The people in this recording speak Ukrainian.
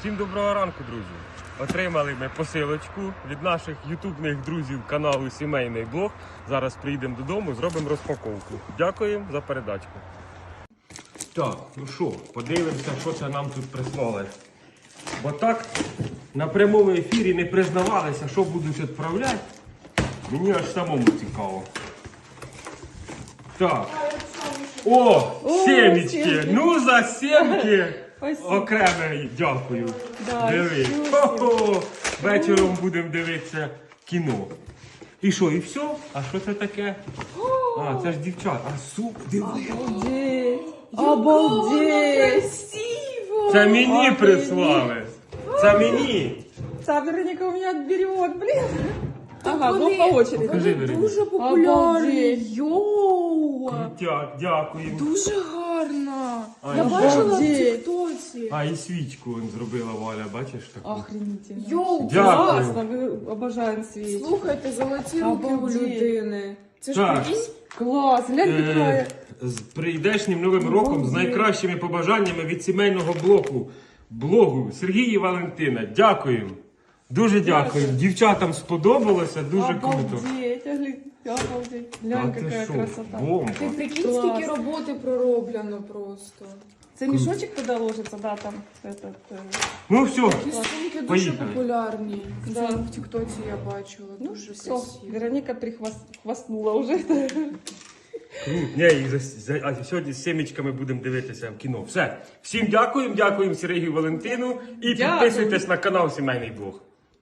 Всім доброго ранку, друзі! Отримали ми посилочку від наших ютубних друзів каналу Сімейний Блог. Зараз приїдемо додому, зробимо розпаковку. Дякуємо за передачку. Так, ну що, подивимося, що це нам тут прислали. Бо так на прямому ефірі не признавалися, що будуть відправляти. Мені аж самому цікаво. Так. О, сімечки! Ну за сімки! Окреме дякую. Да, Диви. Хо-хо. Вечором будемо дивитися кіно. І що, і все? А що це таке? А, це ж дівчат. А суп, диви. Обалдеть! Обалдеть! красиво! Це мені прислали. Це мені. Це Вероніка у мене отберет, блін. Ага, ну по очереди. Покажи, Вероніка. дуже популярні. Йоу! Дя- Дякую. Дуже гарно. А, Я і бачила в Обалдеть. тіктоці. А, і свічку он зробила Валя, бачиш таку? Охренительно. Йоу, Дякую. Класно, ми обожаємо світ. слухайте, золоті руки у Обалдеть. людини. Це ж Так. прикинь? Клас, глянь, Е, з прийдешнім новим роком з найкращими побажаннями від сімейного блоку блогу Сергія і Валентина. Дякуємо. Дуже дякуємо. Дівчатам сподобалося, дуже круто. Обалдеть, глянь, обалдеть. Глянь, Та ти яка що, красота. Бомба. Ти прикинь, Клас. скільки роботи пророблено просто. Це мішочок туди ложиться, да, там, этот, е, Ну все, Ті сумки дуже Поїхали. популярні. Да. В тіктоці я бачила. ну дуже все, красиво. Вероніка прихвастнула вже. Крут, ні, і за, за, а сьогодні з сімечками будемо дивитися в кіно. Все. Всім дякуємо, дякуємо Сергію Валентину і Дякую. підписуйтесь на канал Сімейний Блог.